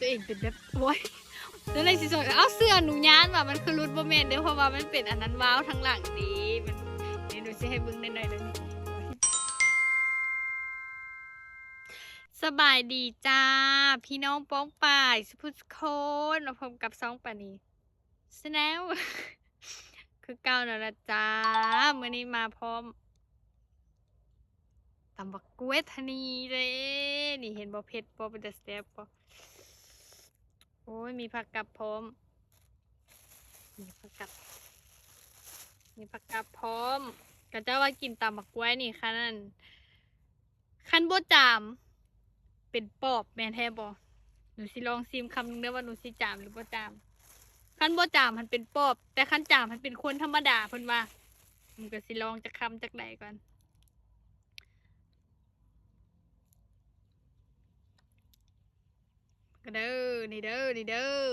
ตัวเองเป็นแบบโอ้ยแล้วในสิสอนเอาเสื้อหนูย้านว่ามันคือรุดบ่แม่นเด้อเพราะว่ามันเป็นอันนั้นว้าวทั้งหลังดีมันนี่หนูสิให้เบิ่งหน่อยๆเด้อนี่สบายดีจ้า พี่น้องป้องป่ายสุพุสโคนมาพบกับซองปานีสแนลคือเก่าแล้วละจ้าเมื้อนี้มาพร้อมตำบักกล้วยทนีเลยนี่เห็นบ่เผ็ดบ่เป็นแต่แซ่บบ่ โอ้ยมีผักกับพร้อม มีผักกับ มีผักกับพร้อมก็จะว่ากินตำบักกล้วยนี่คันนั้นคันบ่จาม เป็นปอบแม่แท้บ่หนูสิลองซิมคำนึงเด้ว่าหนูสิจามหรือบ่จามคันบ่จามมันเป็นปอบ แต่คันจามมันเป็นคนธรรมดาเพิ่นว่ามันก็สิลองจะคำจากใดก่อน ก็เด้อนี่เด้อนี่เด้อ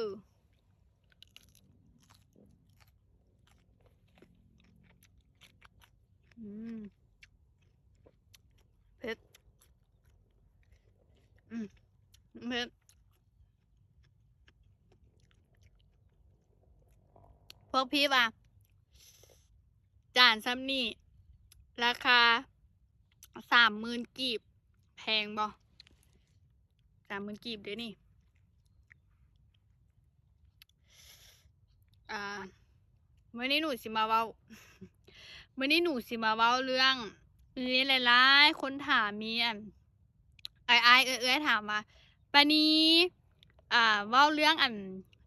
เผ็ดอืมเผ็ดพวกพี่ว่าจานซ้ำนี่ ราคาสามหมื่นกีบ แพงบ่สามหมื่นกีบเด้อนี่ อ่าเมื่อนี้หนูสิมาเว้าเมื่อนี้หนูสิมาเว้าเรื่องนี้หลายๆคนถามมีอันไอ้ไอ้ายๆเอ้ยเอ้ยๆถามมาปานี้อ่าเว้าเรื่องอัน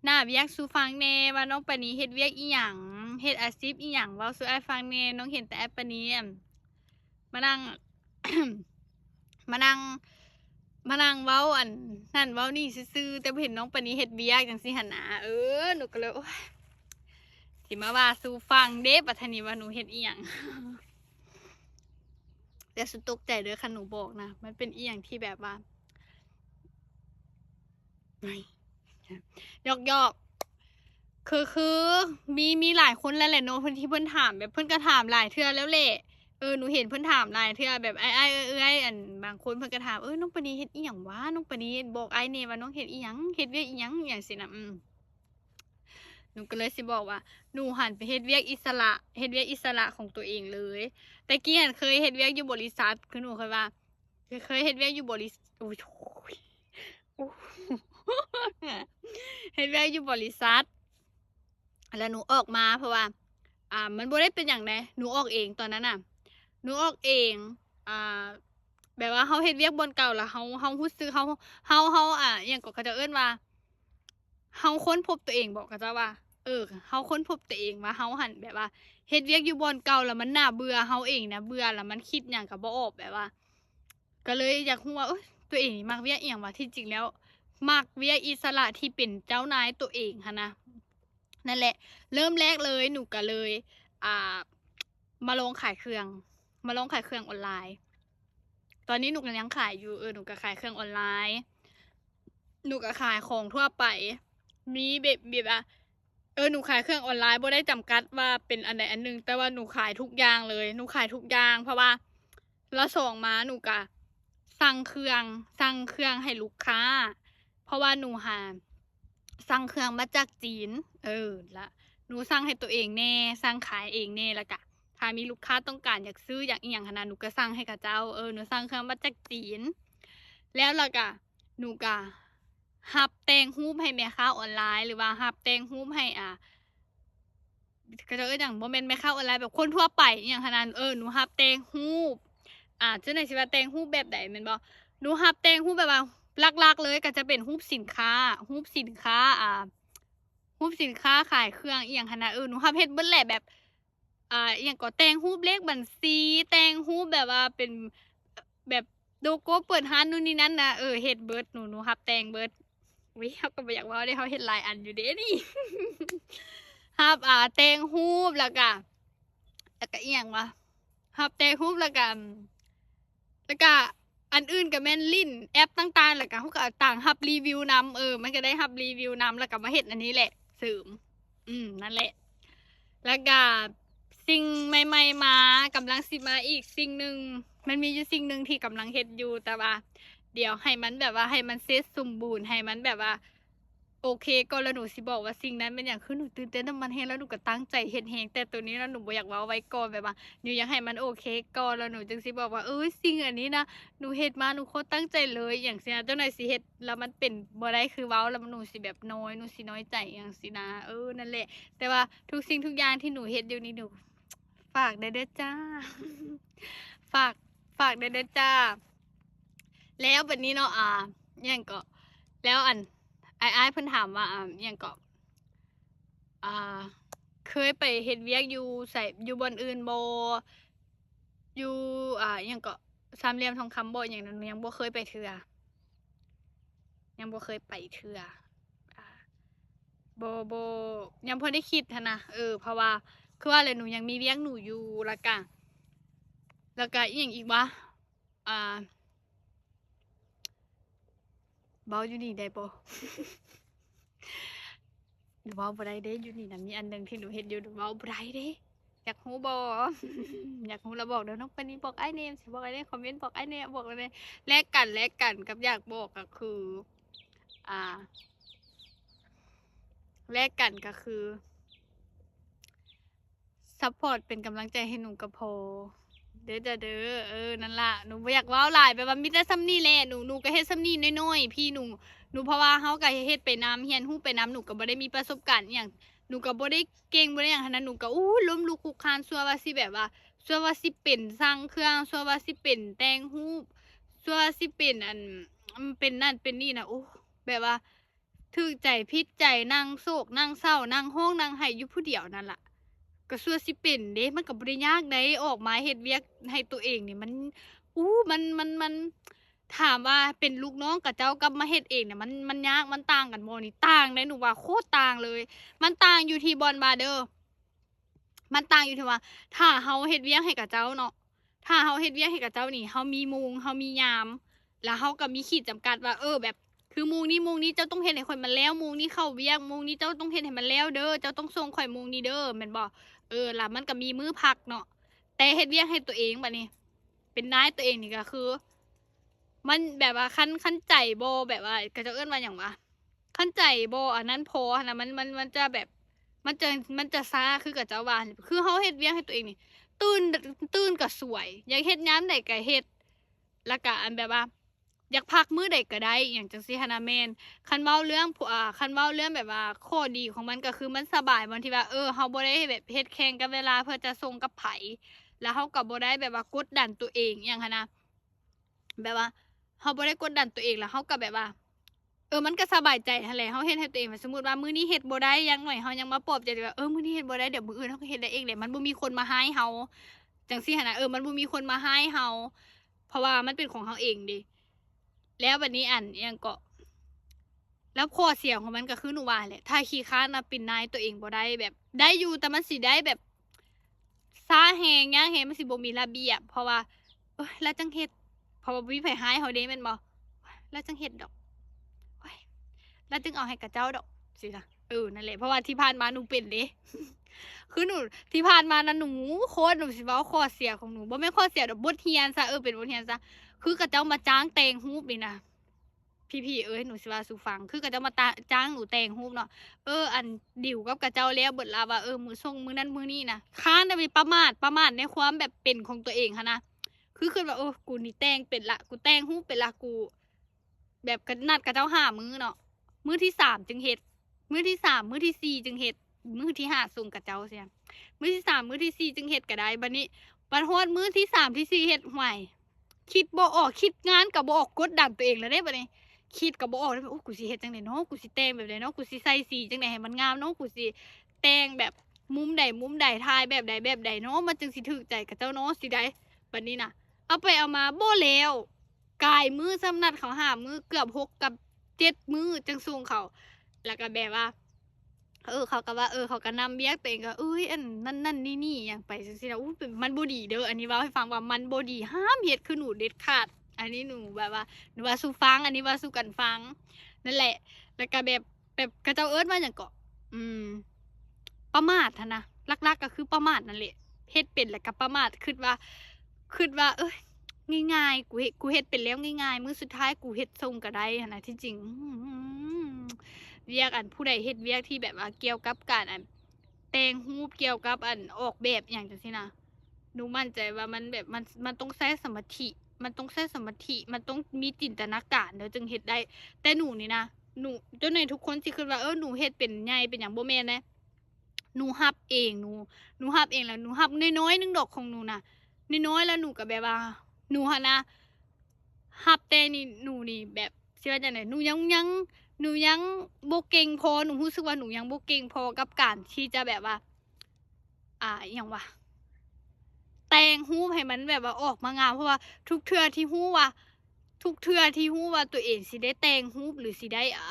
หน้าเวียกสู่ฟังแน่ว่าน้องปานี้เฮ็ดเวียกอีหยังเฮ็ดอาชีพอีหยังเว้าสู่อ้ายฟังแน่น้องเห็นแต่ไอ้ปานี้อันมานั่งมานั่งมานั่งเว้าอันนั่นเว้านี่ซื่อๆแต่บ่เห็นน้องปานนี้เฮ็ดเวียกจังซี่หั่นนะเออหนูก็เลยโอ๊ย สิมาว่าสู่ฟังเด้บัทนีว่าหนูเฮ็ดอีหยังแต่สุดตกใจเด้อคันหนูบอกนะ มันเป็นอีหยังที่แบบว่ายอกยอกๆคือคือมีมีหลายคนแล้วแหละเนาะเพิ่นที่เพิ่อนถามแบบเพิ่อนก็ถามหลายเทื่อแล้วแหละเออหนูเห็นเพิ่อนถามหลายเทื่อแบบไอ้ไอ้เอ้ยอันบางคนเพิ่อนก็ถามเออน้องปนีเฮ็ดอีหยังวะน้องปนีบอกไอ้แน่ว่าน้องเฮ็ดอีหยังเฮ็ดเวียกอีหยังอย่างสินะอืม หนูก็เลยสิบอกว่าหนูหันไปเฮ็ดเวียกอิสระเฮ็ดเวียกอิสระของตัวเองเลยแต่กี้หันเคยเฮ็ดเวียกอยู่บริษัทคือหนูเคยว่าเคยเฮ็ดเวียกอยู่บริษัทโอ้ยเฮ็ดเวียกอยู่บริษัทแล้วหนูออกมาเพราะว่า อ่า มันบ่ได้เป็นอย่างใดหนูออกเองตอนนั้นน่ะ หนูออกเอง อ่า แบบว่าเฮาเฮ็ดเวียกบนเก่าแล้วเฮาเฮารู้สึกเฮาเฮาเฮาอ่าอหยังก็เขาจะเอิ้นว่าเฮาค้นพบตัวเองบอกเขาจะว่า เออเฮาค้นพบตัวเองว่าเฮาหันแบบว่าเฮ็ดเวียกอยู่บนเก่าแล้วมันน่าเบื่อเฮาเองนะเบื่อแล้วมันคิดหยังก็บ่ออกแบบว่า ก็เลยอยากรู้ว่าตัวเองนี่มักเวียกอีหยังวะที่จริงแล้วมักเวียกอิสระที่เป็นเจ้านายตัวเองหันนะนั่นแหละ เริ่มแรกเลยหนูก็เลย อ่า มาลงขายเครื่อง มาลงขายเครื่องออนไลน์ ตอนนี้หนูก็ยังขายอยู่เออหนูก็ขายเครื่องออนไลน์ หนูก็ขายของทั่วไป มีแบบแบบว่า เออหนูขายเครื่องออนไลน์บ่ได้จำกัดว่าเป็นอันใดอันหนึ่งแต่ว่าหนูขายทุกอย่างเลยหนูขายทุกอย่างเพราะว่าล้วส่งมาหนูก็สั่งเครื่องสั่งเครื่องให้ลูกค้า เพราะว่าหนูหาสั่งเครื่องมาจากจีน เออละหนูสั่งให้ตัวเองแน่สั่งขายเองแน่ล้วก็ถ้ามีลูกค้าต้องการอยากซื้ออยากอีหยังขนาดหนูก็สั่งให้กับเจ้าเออหนูสั่งเครื่องมาจากจีน แล้วล้วก็หนูก็ หับแต่งรูปให้แม่ค้าออนไลน์ หรือว่าหับแต่งรูปให้อ่าก็จะเอ้ยอย่างบ่แม่นแม่ค้าออนไลน์แบบคนทั่วไปอย่างขนาดเออหนูหับแต่งรูปอ่าจังได๋สิว่าแต่งรูปแบบใดแม่นบ่หนูหับแต่งรูปแบบว่าลักๆเลยก็จะเป็นรูปสินค้ารูปสินค้าอ่ารูปสินค้าขายเครื่องอีหยังหันน่ะเออหนูหับเฮ็ดเบิดแหละแบบอ่าอย่างก็แต่งรูปเลขบัญชีแต่งรูปแบบว่าเป็นแบบโลโก้เปิดร้านนู่นนี่นั่นนะเออเฮ็ดเบิร์ดหนูหนูรับแต่งเบิร์ด วิเขาก็บ่อยากว่าได้เขาเฮ็ดหลายอันอยู่เด้นี่รับอ่าแตงรูปแล้วก็แล้วก็อียังวะรับแตงรูปแล้วก็แล้วก็อันอื่นก็แม่นลิ้นแอปต่างๆแล้วก็เขาก็ต่างรับรีวิวนำเออมันก็ได้รับรีวิวนำแล้วก็มาเฮ็ดอันนี้แหละเสริม อืมนั่นแหละ แล้วก็สิ่งใหม่ ๆ มากำลังสิมาอีกสิ่งหนึ่งมันมีอยู่สิ่งหนึ่งที่กำลังเฮ็ดอยู่แต่ว่า เดี๋ยว ให้มันแบบว่าให้มันเซตสมบูรณ์ให้มันแบบว่า โอเคก็แล้วหนูสิบอกว่าสิ่งนั้นเป็นอย่างคือหนูตื่นเต้นน้ำมันแฮงแล้วหนูก็ตั้งใจเฮ็ดแฮงแต่ตัวนี้แล้วหนูบ่อยากว้าไว้ก่อนแบบว่าหนูอยากให้มันโอเคก่อนแล้วหนูจึงสิบอกว่าเอ้ยสิ่งอันนี้นะหนูเฮ็ดมาหนูโคตรตั้งใจเลยอย่างเสียเจ้าหน่อยสิเฮ็ดแล้วมันเป็นบ่ได้คือเว้าแล้วหนูสิแบบน้อยหนูสิน้อยใจอย่างสินะเออนั่นแหละ แต่ว่าทุกสิ่งทุกอย่างที่หนูเฮ็ดอยู่นี่หนูฝากได้เด้อจ้า ฝากฝากได้เด้อจ้า แล้วแบัดนี้เนาะอ่าอหยังก็แล้วอันไอ้ไอ้เพิ่นถามว่าอ่าอหยังก็อ่าเคยไปเฮ็ดเวียกอยู่ใส่อยู่บนอื่นโบอยู่อ่าอหยังก็สามเหลี่ยมทองคำบ่อย่างนั้นยังบ่เคยไปเทื่อยังบ่เคยไปเทื่ออ่าบ่บ่ยังบ่ได้คิดนะเออเพราะว่าคือว่าแหละหนูยังมีเวียกหนูอยู่ล้วก็แล้วก็อีหยังอีกวะอ่า เว้าอยู่นี่ได้บ่หนูเว้าบ่ได้เด้อยู่นี่น่ะมีอันหนึงที่หนูเฮ็ดอยู่หนูเว้าบ่ได้เด้อยากรู้บ่อยากรู้แล้วบอกเด้อน้องปานนี้บอกอ้ายแหน่สิบอกอ้ายแหน่คอมเมนต์บอกอ้ายแหน่บอกเลยแหน่แลกกันแลกกันกับอยากบอกก็คือ อ่าแลกกันก็คือซัปพอร์ตเป็นกำลังใจให้หนูก็พอ เด้อจ้ะเด้อเออนั่นล่ะหนูบ่อยากเว้าหลายแบบว่ามีแต่ส่ำนี้แหละหนูหนูก็เฮ็ดส่ำนี้น้อยๆพี่หนูหนูเพราะว่าเฮาก็เฮ็ดไปน้ำเรียนรู้ไปน้ำหนูก็บ่ได้มีประสบการณ์อิหยังหนูก็บ่ได้เก่งบ่ได้หยังหันนั้นหนูก็อู้ล้มลุกคลุกคลานซัวว่าสิแบบว่าซัวว่าสิเป็นสร้างเครื่องซัวว่าสิเป็นแต่งรูปซัวว่าสิเป็นอันอืมเป็นนั่นเป็นนี่นะโอ้แบบว่าถูกใจผิดใจนั่งโศกนั่งเศร้านั่งร้องนั่งไห้อยู่ผู้เดียวนั่นล่ะ ก็ซัวสิเป็นเด้มันก็บ่ได้ยากใดออกมาเฮ็ดเวียกให้ตัวเองนี่มันอู้มันมันมันถามว่าเป็นลูกน้องกับเจ้ากับมาเฮ็ดเองเนี่ยมันมันยากมันต่างกันบ่นี่ต่างเลยหนูว่าโคตรต่างเลย มันต่างอยู่ที่บอลบาเดอร์มันต่างอยู่ที่ว่า ถ้าเฮาเฮ็ดเวียกให้กับเจ้าเนาะถ้าเฮาเฮ็ดเวียกให้กับเจ้านี่เฮามีโมงเฮามียาม แล้วเฮาก็มีขีดจำกัดว่าเออแบบ คือโมงนี้โมงนี้เจ้าต้องเฮ็ดให้ข่อยมันแล้วโมงนี้เข้าเวียกโมงนี้เจ้าต้องเฮ็ดให้มันแล้วเด้อเจ้าต้องส่งข่อยโมงนี้เด้อแม่นบ่เออล้วมันก็มีมื้อพักเนาะแต่เฮ็ดเวียกให้ตัวเองบัดนี้ เป็นนายตัวเองนี่ก็คือ มันแบบว่าคันคันใจโบแบบว่าก็จะเอื้อนว่าอย่างว่าคันใจโบอันนั้นพอนะมันมันมันจะแบบมันจะมันจะซาคือกับเจ้าว่าคือเขาเฮ็ดเวียกให้ตัวเองนี่ตื่นตื่นก็สวย อยากเฮ็ดงานใดก็เฮ็ดล้วก็อันแบบว่า อยากพักมื้อใดก็ได้อย่างจังซี่หันนะแม่นคันเว้าเรื่องอ่าคันเว้าเรื่องแบบว่าข้อดีของมันก็คือมันสบายบางทีว่าเออเฮาบ่ได้แบบเฮ็ดแข่งกับเวลาเพื่อจะส่งกับไผแล้วเขาก็บ่ได้แบบว่ากดดันตัวเองอย่างหั้นนะแบบว่าเขาบ่ได้กดดันตัวเองแล้วเขาก็แบบว่าเออมันก็สบายใจแหละเขาเฮ็ดให้ตัวเองสมมุติว่ามื้อนี้เฮ็ดบ่ได้ยังหน่อยเขายังมาปลอบใจตัวเองว่าเออมื้อนี้เฮ็ดบ่ได้เดี๋ยวมื้ออื่นเขาก็เฮ็ดได้เองแหละมันบ่มีคนมาให้เฮาจังซี่หั่นนะเออมันบ่มีคนมาให้เฮาเพราะว่ามันเป็นของเฮาเองดิ แล้วบัดนี้อันยังก็ แล้วข้อเสียของมันก็คือหนูว่าแหละ ถ้าขี้ค้านนะเป็นนายตัวเองบ่ได้แบบ ได้อยู่แต่มันสิได้แบบซาแหงย่างแหงมันสิบ่มีระเบียบเพราะว่าเอ้ยแล้วจังเฮ็ดเพราะว่าบ่มีไผหายเฮาเด้แม่นบ่แล้วจังเฮ็ดดอกแล้วจึงเอาให้กับเจ้าดอกสิล่ะเออนั่นแหละเพราะว่าที่ผ่านมาหนูเป็นเด้คือหนูที่ผ่านมานะหนูโคตรหนูสิเว้าข้อเสียของหนูบ่แม่นข้อเสียดอกบทเรียนซะเออเป็นบทเรียนซะ คือกับเจ้ามาจ้างแต่งรูปนี่นะพี่ๆเอ้ยหนูสิว่าสูฟัง คือกับเจ้ามาจ้างหนูแต่งรูปเนาะเอออันดิวกับกระเจ้าแล้วเบิดลาว่าเออมือส่งมือนั้นมือนี้นะค้านจะไปประมาทประมาทในความแบบเป็นของตัวเองค่ะนะคือคือแบบเออกูนี่แต่งเป็นละกูแต่งหูปเป็นละกู แบบกันนัดกระเจ้าห้ามือเนาะมือที่สามจึงเฮ็ดมือที่สามมือที่สี่จึงเฮ็ดมือที่ห้าส่งกระเจ้าเสียมือที่สามมือที่สี่จึงเฮ็ดก็ได้บัดนี้บัดฮอดมือที่สามที่สี่เฮ็ดห่วย คิดบ่ออกคิดงานกับบ่ออกกดดันตัวเองแล้วเด้บัดนี้คิดก็บ่ออกเลยโอ้กูสิเฮ็ดจังไดเนาะกูสิแต่งแบบใดเนาะกูสิใส่สีจังไดให้มันงามเนาะกูสิแต่งแบบมุมใดมุมใดถ่ายแบบใดแบบใดเนาะมันจึงสิถูกใจกับเจ้าเนาะสิได้บัดนี้น่ะ เอาไปเอามาบ่แล้วกายมือสำนัดเขาหามือเกือบหกกับเจ็ดมือจังสูงเขาแล้วก็แบบว่า เออเขาก็ว่าเออเขาก็นำเบียกตัวเองก็เอ้ยอันนั่นนั่นนี่นี่อย่างไปจังซี่นะอู้เป็นมันบ่ดีเด้ออันนี้ว้าให้ฟังว่ามันบ่ดีห้ามเฮ็ดคือหนูเด็ดขาด อันนี้หนูแบบว่าหนูว่าสู้ฟัง อันนี้ว่าสู้กันฟัง นั่นแหละ แล้วก็แบบแบบกระเจ้าเอิ้นว่าอย่างเกาะอืม ประมาทนะลักๆก็คือประมาทนั่นแหละเฮ็ดเป็นแล้วก็ประมาทคิดว่าคิดว่า เอ้ยง่ายๆกูเฮ็ดกูเฮ็ดเป็นแล้วง่ายๆมื้อสุดท้ายกูเฮ็ดส่งก็ได้นะที่จริงอื้อหือ เวียกอันผู้ใดเฮ็ดเวียกที่แบบว่าเกี่ยวกับการอันแต่งรูปเกี่ยวกับอันออกแบบอย่างจังซี่นะหนูมั่นใจว่ามันแบบมันมันต้องใช้สมาธิมันต้องใช้สมาธิมันต้องมีจินตนาการเดี๋ยวจึงเฮ็ดได้ แต่หนูนี่นะหนูจนในทุกคนสิคิดว่าเออหนูเฮ็ดเป็นใหญ่เป็นหยังบ่แม่นนะหนูฮับเองหนูหนูฮับเองแล้วหนูฮับน้อยๆหนึงดอกของหนูนะน้อยๆแล้วหนูก็แบบว่าหนูหั่นนะฮับแต่นี่หนูนี่แบบเชื่อจังได๋หนูยังยัง หนูยังบ่เก่งพอหนูรู้สึกว่าหนูยังบ่เก่งพอกับการที่จะแบบว่า อ่าอิหยังวะแต่งรูปให้มันแบบว่าออกมางามเพราะว่าทุกเทื่อที่รู้ว่า ทุกเทื่อที่รู้ว่าตัวเองสิได้แต่งรูปหรือสิได้อ่า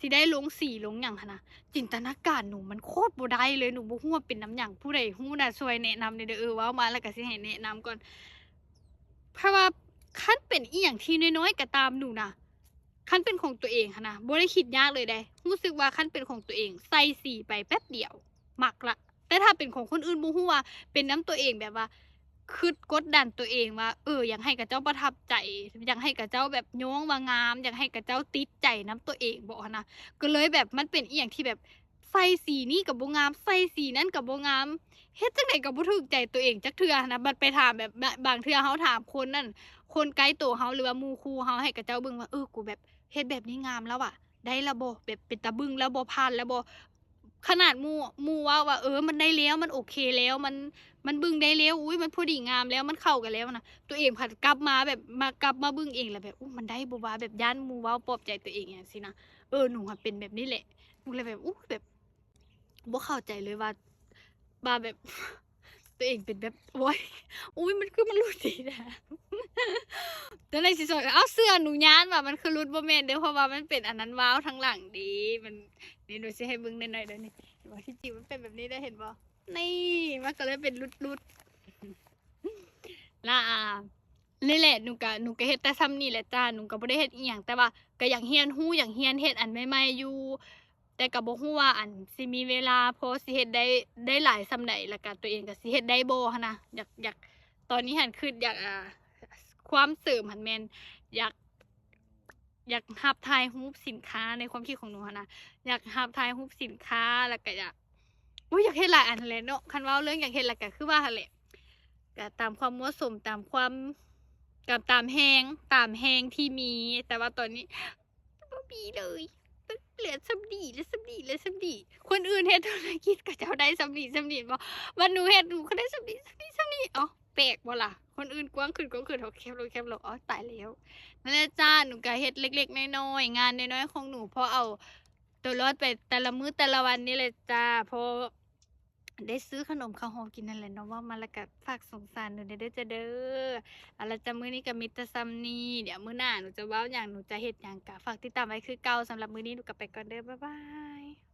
สิได้ลงสีลงหยังหั้นนะจินตนาการหนูมันโคตรบ่ได้เลยหนูบ่ฮู้ว่าเป็นน้ำหยังผู้ใดฮู้น่ะช่วยแนะนำหน่อยเด้อเออว้ามาแล้วก็สิให้แนะนำก่อนเพราะว่าคันเป็นอีหยังที่น้อยๆก็ตามหนูน่ะ คันเป็นของตัวเองหั้นะบ่ได้คิดยากเลยเด้รู้สึกว่าคันเป็นของตัวเอง ใส่สีไปแป๊บเดียวมักละ แต่ถ้าเป็นของคนอื่นบ่ฮู้ว่าเป็นน้ำตัวเองแบบว่าคืดกดดันตัวเองว่า เอออยากให้กับเจ้าประทับใจ อยากให้กับเจ้าแบบโย้งว่างาม อยากให้กับเจ้าติดใจน้ำตัวเองบ่หั้นะก็เลยแบบมันเป็นอีหยังที่แบบใส่สีนี้ก็บ่งามใส่สีนั้นก็บ่งามเฮ็ดจังไดก็บ่ถูกใจตัวเองจักเทื่อนนะบัดไปถามแบบบางเทื่อเฮาถามคนนั่นคนใกล้ตัวเฮาหรือว่ามูคูเฮาให้กับเจ้าเบิ่งว่าเออกูแบบ เฮ็ดแบบนี้งามแล้วอะได้แล้วบ่แบบเป็นตาเบึ้งแล้วบ่ผ่านแล้วบขนาดมูมูว่าว่าเออมันได้แล้วมันโอเคแล้วมันมันบึ้งได้แล้วอุ้ยมันพอดีงามแล้วมันเข้ากันแล้วนะตัวเองผัดกลับมาแบบมากลับมาบึ้งเองแล้วแบบอู้มันได้บ่ว่าแบบย่านมูว้าปลอบใจตัวเองอย่างซี้นะเออหนูอะเป็นแบบนี้แหละหนูเลยแบบอู้แบบบ่เข้าใจเลยว่าว่าแบบ ตัวเองเป็นแบบโอ๊ยอุ้ยมันคือมันรู้ดีนะจังได๋สิสอนเอ้าเสื้อหนูย้านว่ามันคือรุดบ่แม่นเด้อเพราะว่ามันเป็นอันนั้นว้าวทั้งหลังดี มันนี่หนูสิให้เบิ่งหน่อยๆเด้อนี่เห็นบ่ที่จริงมันเป็นแบบนี้ได้เห็นบ่นี่มันก็เลยเป็นรุดๆล่ะอ่านี่แหละหนูก็หนูก็เฮ็ดแต่ซ้ำนี่แหละจ้าหนูก็บ่ได้เฮ็ดอีหยังแต่ว่าก็อย่ากเรียนรู้อย่ากเรียนเฮ็ดอันใหม่ๆอยู่ แต่ก็บ่ฮู้ว่าอันสิมีเวลาโพอสิเฮ็ดได้ได้หลายส่ำใดแล้วก็ตัวเองก็สิเฮ็ดได้บ่หันนะอยากอยากตอนนี้หันคิดอยากอ่าความเสริมหันแมนอยากอยากรับถ่ายรูปสินค้าในความคิดของหนูหั้นะอยากรับถ่ายรูปสินค้าแล้วก็อยากอุ๊ยอยากเฮ็ดหลายอันหั้นแหละเนาะคันเว้าเรื่องอยากเฮ็ดแล้วก็คือว่าหั่นแหละก็ตามความเหมาะสมตามความก็ตามแรงตามแรงที่มี แต่ว่าตอนนี้บ่มีเลย เหลือส่ำนี้เหลือส่ำนี้เหลือส่ำนี้คนอื่นเฮ็ดธุรกิจก็เจ้าได้ส่ำนี้ส่ำนี้บ่วันหนูเฮ็ดหนูก็ได้ส่ำนี้ส่ำนี้ส่ำนี้อ้าวแปลกบ่ล่ะคนอื่นกว้างขึ้นกว้างขึ้นเขาแคบลงแคบลงอ๋อตายแล้วนั่นแหละจ้าหนูก็เฮ็ดเล็ก ๆน้อยๆงานน้อยๆของหนูพอเอาตัวรอดไปแต่ละมื้อแต่ละวันนี่แหละจ้าพอ ได้ซื้อขนมข้าวหอมกินนั่นแหละเนาะว่ามาแล้วก็ฝากสงสารหนูเด้อเด้จะเด้ออะไรจะมื้อนี้กับมิตรซัมนี่เดี๋ยวมื้อหน้าหนูจะเว้าอย่างหนูจะเห็ดอย่างกะฝากติดตามไว้คือเก่าสำหรับมื้อนี้หนูกลับไปก่อนเด้อบ๊ายบาย